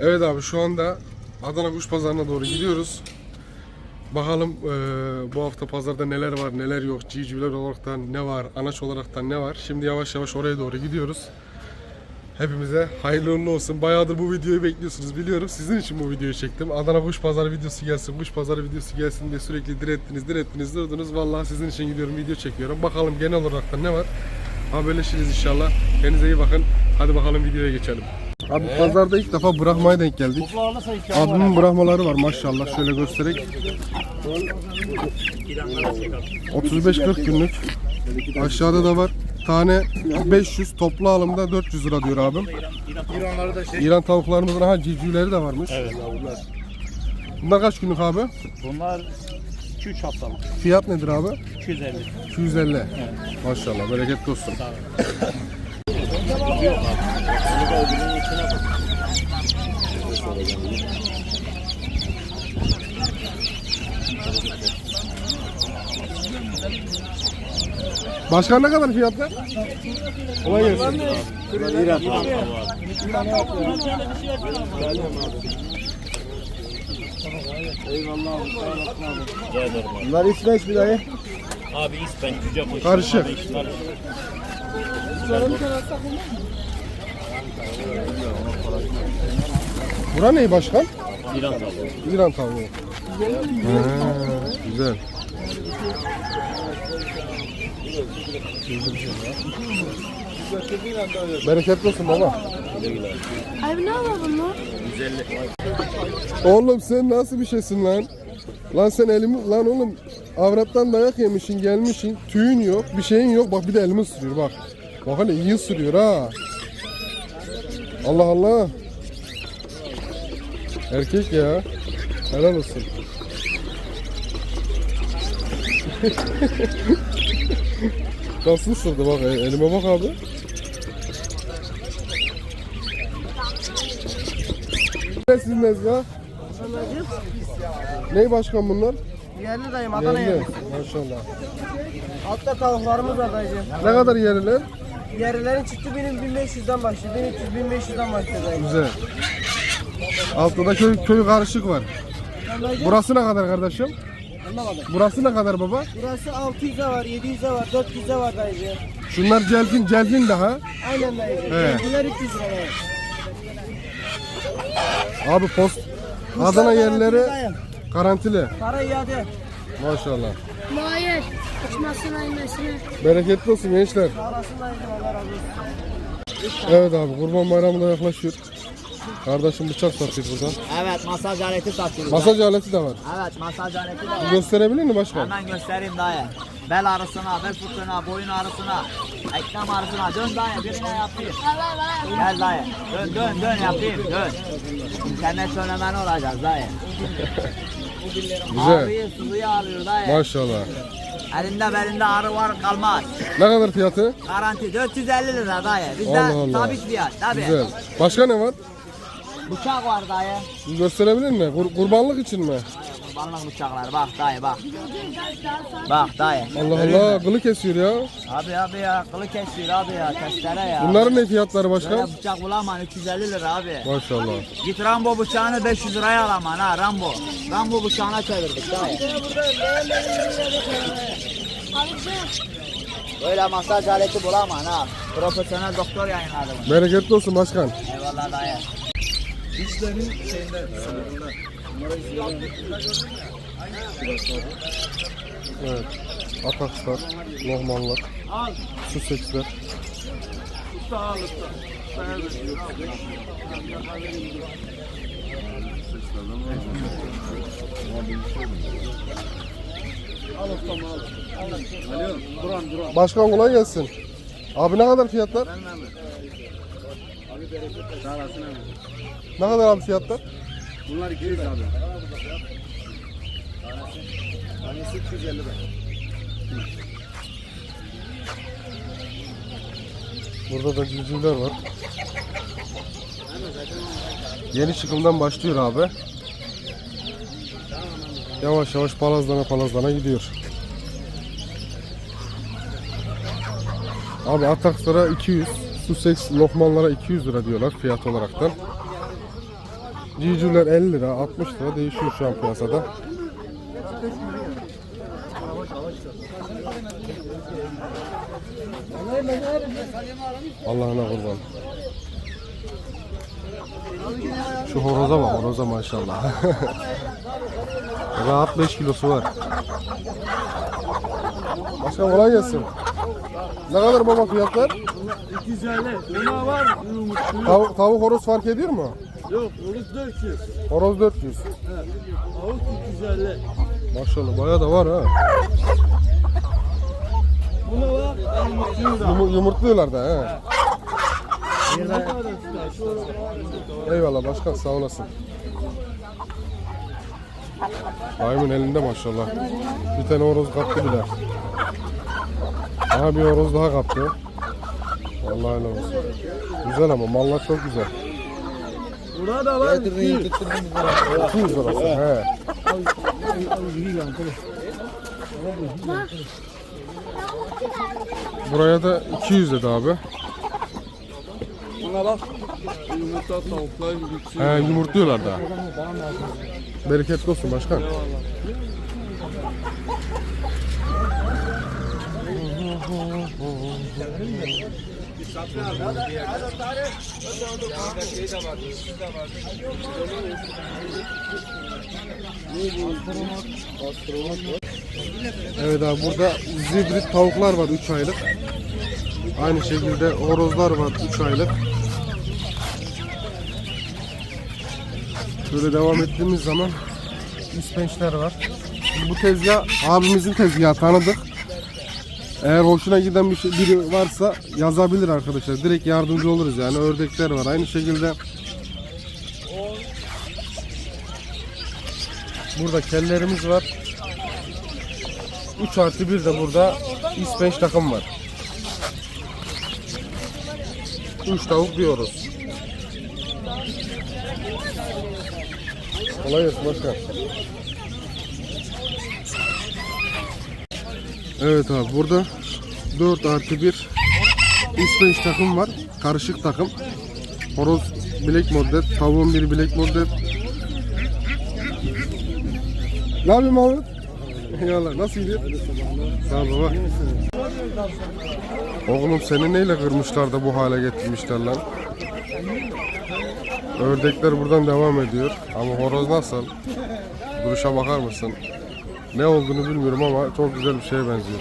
Evet abi şu anda Adana Kuş Pazarı'na doğru gidiyoruz. Bakalım eee, bu hafta pazarda neler var neler yok. Civcivler olaraktan ne var, anaç olaraktan ne var. Şimdi yavaş yavaş oraya doğru gidiyoruz. Hepimize hayırlı uğurlu olsun. Bayağıdır bu videoyu bekliyorsunuz biliyorum. Sizin için bu videoyu çektim. Adana Kuş Pazarı videosu gelsin, Kuş Pazarı videosu gelsin diye sürekli direttiniz, direttiniz, durdunuz. Vallahi sizin için gidiyorum, video çekiyorum. Bakalım genel olarak da ne var. Haberleşiriz inşallah. Kendinize iyi bakın. Hadi bakalım videoya geçelim. Abi pazarda ilk defa Brahma'ya denk geldik. Abimin Brahmaları var maşallah. Şöyle göstererek. 35-40 günlük. Aşağıda da var. Tane 500 toplu alımda 400 lira diyor abim. İran tavuklarımızın ha civcivleri de varmış. Evet. Bunlar kaç günlük abi? Bunlar 2-3 haftalık. Fiyat nedir abi? 250. 250. Maşallah bereketli olsun. Başkan ne kadar fiyatlar? Kolay gelsin. Bunlar İsveç bir dayı. Abi İspen cüce koşu. Karışık. Bura ne başkan? İran tavuğu. İran tavuğu. Güzel. Bereketli olsun baba. Abi ne yapalım lan? Oğlum sen nasıl bir şeysin lan? Lan sen elimi lan oğlum avrattan dayak yemişsin gelmişsin tüyün yok bir şeyin yok bak bir de elimi ısırıyor bak. Bak hele iyi ısırıyor ha. Allah Allah. Erkek ya. Helal olsun. Nasıl ısırdı bak e, elime bak abi. Ne sizin ya? Ney başkan bunlar? Yerli dayım Adana Yerli. yerli. Maşallah. Altta tavuklarımız var dayıcım. Ne kadar yerliler? Yerlilerin çıktı benim 1500'den başlıyor. 1300 1500'den başlıyor dayım. Güzel. Altta da köy, köy karışık var. Burası ne kadar kardeşim? Anlamadım. Burası ne kadar baba? Burası 600'e var, 700'e var, 400'e var dayıcım. Şunlar celfin, celfin daha. Aynen dayıcım. He. Bunlar 300 lira. Abi post. Adana yerleri garantili. Para iade. Maşallah. Hayır. Uçmasına inmesine. Bereketli olsun gençler. Evet abi kurban bayramı da yaklaşıyor. Kardeşim bıçak satıyor burada. Evet masaj aleti satıyoruz. Masaj aleti de var. Evet masaj aleti de var. Gösterebilir mi başkan? Hemen göstereyim dayı. Bel ağrısına, bel fıtığına, boyun ağrısına, eklem ağrısına. Dön dayı birine yapayım. Gel dayı. Dön dön dön yapayım dön. İnternet söylemen olacağız dayı. Güzel. Ağrıyı suluyu alıyor dayı. Maşallah. Elinde belinde ağrı var kalmaz. Ne kadar fiyatı? Garanti 450 lira dayı. Bizde Allah Allah. sabit fiyat tabi. Güzel. Başka ne var? Bıçak var dayı. Gösterebilir mi? Kur- kurbanlık için mi? Kurbanlık bıçaklar bak dayı bak. Bak dayı. Allah Allah kılı kesiyor ya. Abi abi ya kılı kesiyor abi ya testere ya. Bunların ne fiyatları başkan? Böyle bıçak bulamam 350 lira abi. Maşallah. Git Rambo bıçağını 500 liraya alaman ha Rambo. Rambo bıçağına çevirdik dayı. Böyle masaj aleti bulamam ha. Profesyonel doktor yayınladı bunu. Bereketli olsun başkan. Eyvallah dayı. Evet. Atakslar, Lohmanlar, Suseksler. Başkan kolay gelsin. Abi ne kadar fiyatlar? Ne kadar abi fiyatlar? Bunlar 200 abi. Tanesi 250 lira. Burada da civcivler var. Yeni çıkımdan başlıyor abi. Yavaş yavaş palazlana palazlana gidiyor. Abi Atakslara 200, Sussex Lokmanlara 200 lira diyorlar fiyat olaraktan. Civcivler 50 lira, 60 lira değişiyor şu an piyasada. Allah'ına kurban. Şu horoza bak, horoza maşallah. Rahat 5 kilosu var. Başkan kolay gelsin. Ne kadar baba fiyatlar? 250. Buna var. Tav- tavuk horoz fark ediyor mu? Yok, orası 400. Horoz 400. Avuk 250. Maşallah bayağı da var ha. Buna var. Yumu- yumurtluyorlar da ha. Eyvallah başkan sağ olasın. Daimin elinde maşallah. Bir tane horoz kaptı bile. Aha bir horoz daha kaptı. Vallahi helal olsun. Güzel ama mallar çok güzel. Buna da var. 200. 200 lirası. He. Buraya da 200 dedi abi. Buna bak. Yumurta tavuklar. He yumurtluyorlar da. Bereketli olsun başkan. Evet abi burada zibrit tavuklar var 3 aylık. Aynı şekilde horozlar var 3 aylık. Şöyle devam ettiğimiz zaman ispençler var. Şimdi bu tezgah abimizin tezgahı tanıdık. Eğer hoşuna giden bir şey, biri varsa yazabilir arkadaşlar. Direkt yardımcı oluruz yani. Ördekler var. Aynı şekilde burada kellerimiz var. 3 artı 1 de burada ispenç takım var. 3 tavuk diyoruz. Kolay gelsin başkan. Evet abi burada 4 artı 1 İsveç takım var. Karışık takım. Horoz bilek model. Tavuğun biri bilek model. Ne yapayım abi? Eyvallah. Nasıl gidiyor? Sağ ol baba. Oğlum seni neyle kırmışlar da bu hale getirmişler lan? Ördekler buradan devam ediyor. Ama horoz nasıl? Duruşa bakar mısın? Ne olduğunu bilmiyorum ama çok güzel bir şeye benziyor.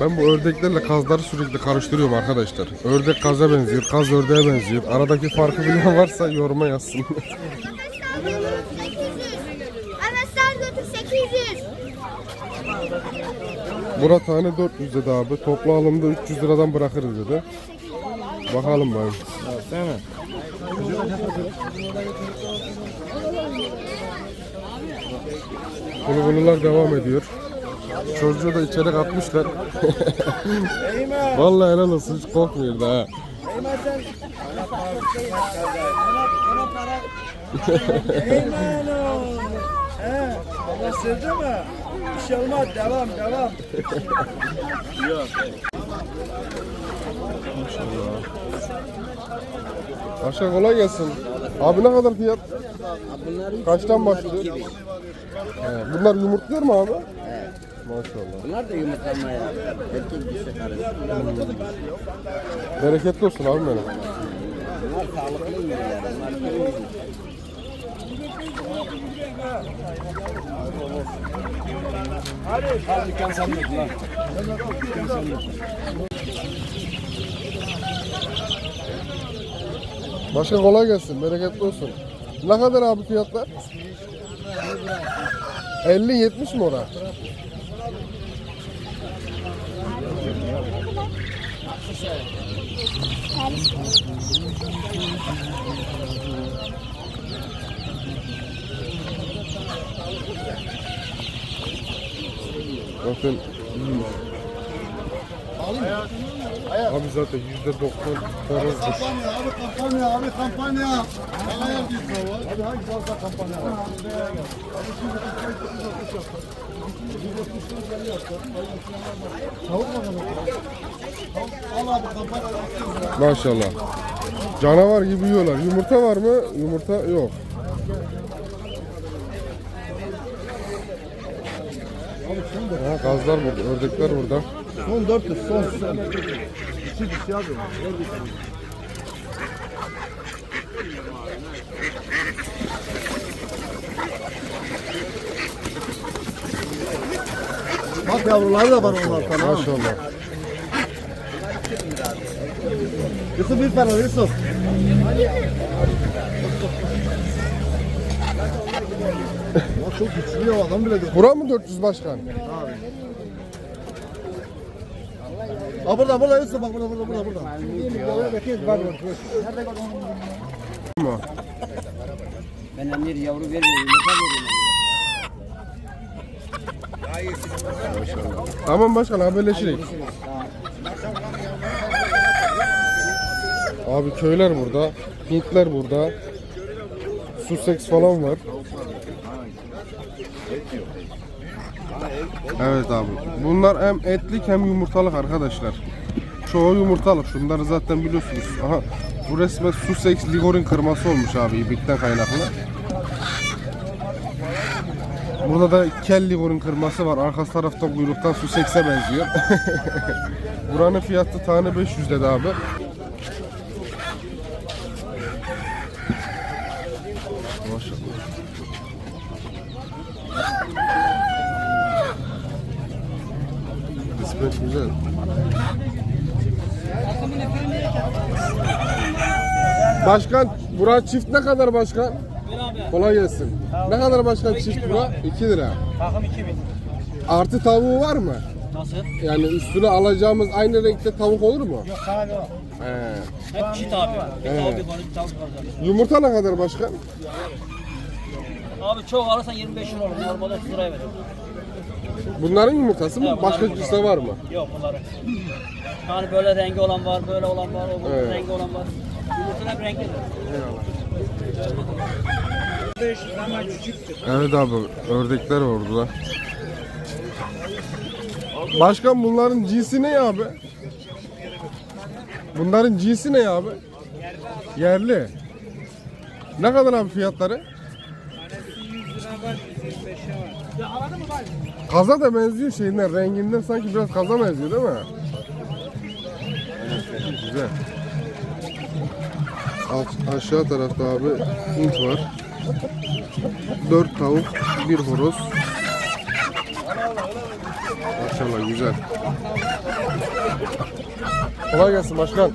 Ben bu ördeklerle kazları sürekli karıştırıyorum arkadaşlar. Ördek kaza benziyor, kaz ördeğe benziyor. Aradaki farkı bilen varsa yoruma yazsın. Evet sen götür 800. Bura tane 400 dedi abi. Toplu alımda 300 liradan bırakırız dedi. Bakalım ben. Bulgulular devam ediyor. Çocuğu da içeri katmışlar. Vallahi helal olsun hiç korkmuyor da ha. Eymen o. He. Baba sevdi mi? Bir şey olmaz. Devam devam. Başka kolay gelsin. Abi ne kadar fiyat? Kaçtan başlıyor? He, bunlar yumurtluyor mu abi? Evet. Maşallah. Bunlar da yumurtlamaya. Erkek dişi karısı. Bereketli olsun abi benim. Bunlar sağlıklı ürünler. Bunlar temiz. Başka kolay gelsin. Bereketli olsun. Ne kadar abi fiyatlar? 50-70 mi ora? Zaten iyi. Abi zaten yüzde doksan horozdur. Abi kampanya abi kampanya. Ne kadar bir var? Hadi hangi fazla kampanya var? Maşallah. Canavar gibi yiyorlar. Yumurta var mı? Yumurta yok. Ha, gazlar burada, ördekler burada. Son 400 son son. İki kişi abi. Bak yavruları da var onlardan ha. Maşallah. Yusuf bir tane Yusuf. Çok güçlü ya adam bile. Bura mı 400 başkan? Ha burada burada Yusuf bak burada burada burada. burada. Ben anne yavru vermiyorum. Tamam başkan haberleşiriz. Abi köyler burada, Hintler burada, Sussex falan var. Evet abi. Bunlar hem etlik hem yumurtalık arkadaşlar. Çoğu yumurtalık. Şunları zaten biliyorsunuz. Aha. Bu resmen Sussex Ligorin kırması olmuş abi ibikten kaynaklı. Burada da kel Ligorin kırması var. Arka tarafta kuyruktan Sussex'e benziyor. Buranın fiyatı tane 500 dedi abi. Kısmet güzel. Başkan, bura çift ne kadar başkan? Kolay gelsin. Ne kadar başkan çift bura? 2 lira. Takım 2000. Artı tavuğu var mı? Nasıl? Yani üstüne alacağımız aynı renkte tavuk olur mu? Yok abi o. He. Hep çit abi. Bir Evet. tavuk bir konu bir tavuk var zaten. Yumurta ne kadar başkan? Abi çok alırsan 25 lira olur. Normalde 30 liraya veriyorum. Bunların yumurtası mı? Evet, Başka bunların cinste var mı? Yok bunları. Yani böyle rengi olan var, böyle olan var, o Evet. rengi olan var. Yumurtalar hep renkli. Evet abi ördekler var orada. Başkan bunların cinsi ne abi? Bunların cinsi ne abi? Yerli. Ne kadar abi fiyatları? Kaza da benziyor şeyinden, renginden sanki biraz kaza benziyor değil mi? Güzel. Alt, aşağı tarafta abi Hint var. 4 tavuk, bir horoz. Maşallah güzel. Kolay gelsin başkan.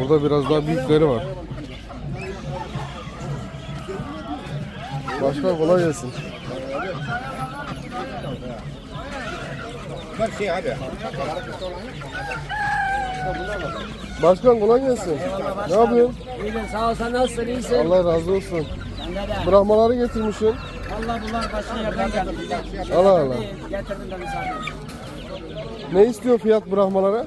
Burada biraz daha büyükleri var. Başkan kolay gelsin. Başkan kolay gelsin. Ne yapıyorsun? İyiyim sağ ol sen nasılsın iyisin? Allah razı olsun. Bırakmaları getirmişsin. Allah bunlar başına yerden geldi. Allah Allah. Getirdim de misafir. Ne istiyor fiyat bırakmalara?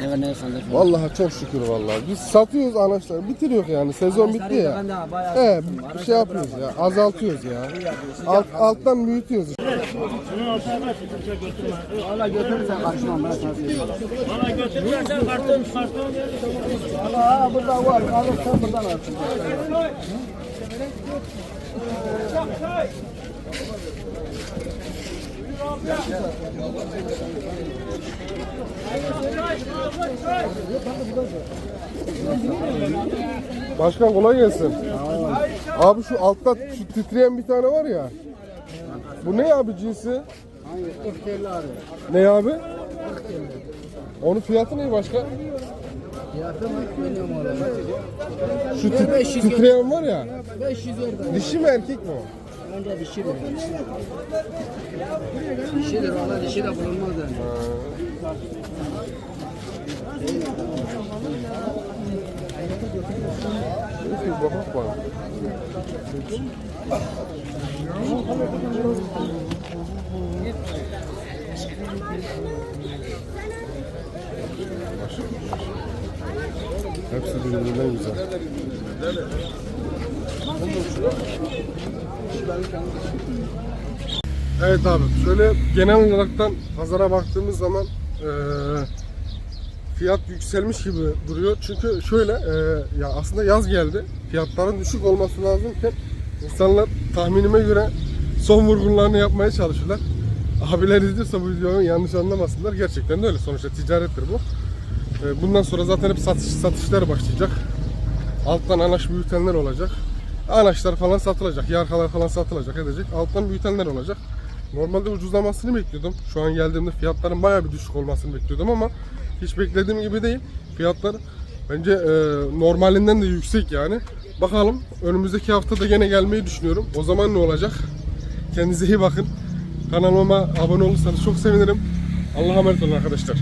Ne sandık. Vallahi çok şükür vallahi. Biz satıyoruz anaçları. Bitiriyor yani. Sezon bitti ya. Ben bayağı He, bir şey yapıyoruz ya. Azaltıyoruz ya. Alt, alttan büyütüyoruz. Valla götürürsen karşıma ben sana söyleyeyim. Bana götürürsen karton karton Valla burada var. Alırsan buradan alırsın. Başkan kolay gelsin. Abi şu altta şu titreyen bir tane var ya. Bu ne abi cinsi? Ne abi? Onun fiyatı ne başkan? Şu tit- titreyen var ya. 500 orada. Dişi mi erkek mi o? Önce dişi bu. Dişidir valla dişi de bulunmaz yani. Neyse bakak var. Hepsi birbirinden güzel. Evet abi şöyle genel olaraktan pazara baktığımız zaman eee, fiyat yükselmiş gibi duruyor. Çünkü şöyle eee, ya aslında yaz geldi. Fiyatların düşük olması lazımken insanlar tahminime göre son vurgunlarını yapmaya çalışıyorlar. Abiler izliyorsa bu videoyu yanlış anlamasınlar. Gerçekten de öyle. Sonuçta ticarettir bu. Eee, bundan sonra zaten hep satış satışlar başlayacak. Alttan anaç büyütenler olacak. Anaçlar falan satılacak. Yarkalar falan satılacak edecek. Alttan büyütenler olacak. Normalde ucuzlamasını bekliyordum. Şu an geldiğimde fiyatların bayağı bir düşük olmasını bekliyordum ama hiç beklediğim gibi değil. Fiyatlar bence e, normalinden de yüksek yani. Bakalım önümüzdeki hafta da gene gelmeyi düşünüyorum. O zaman ne olacak? Kendinize iyi bakın. Kanalıma abone olursanız çok sevinirim. Allah'a emanet olun arkadaşlar.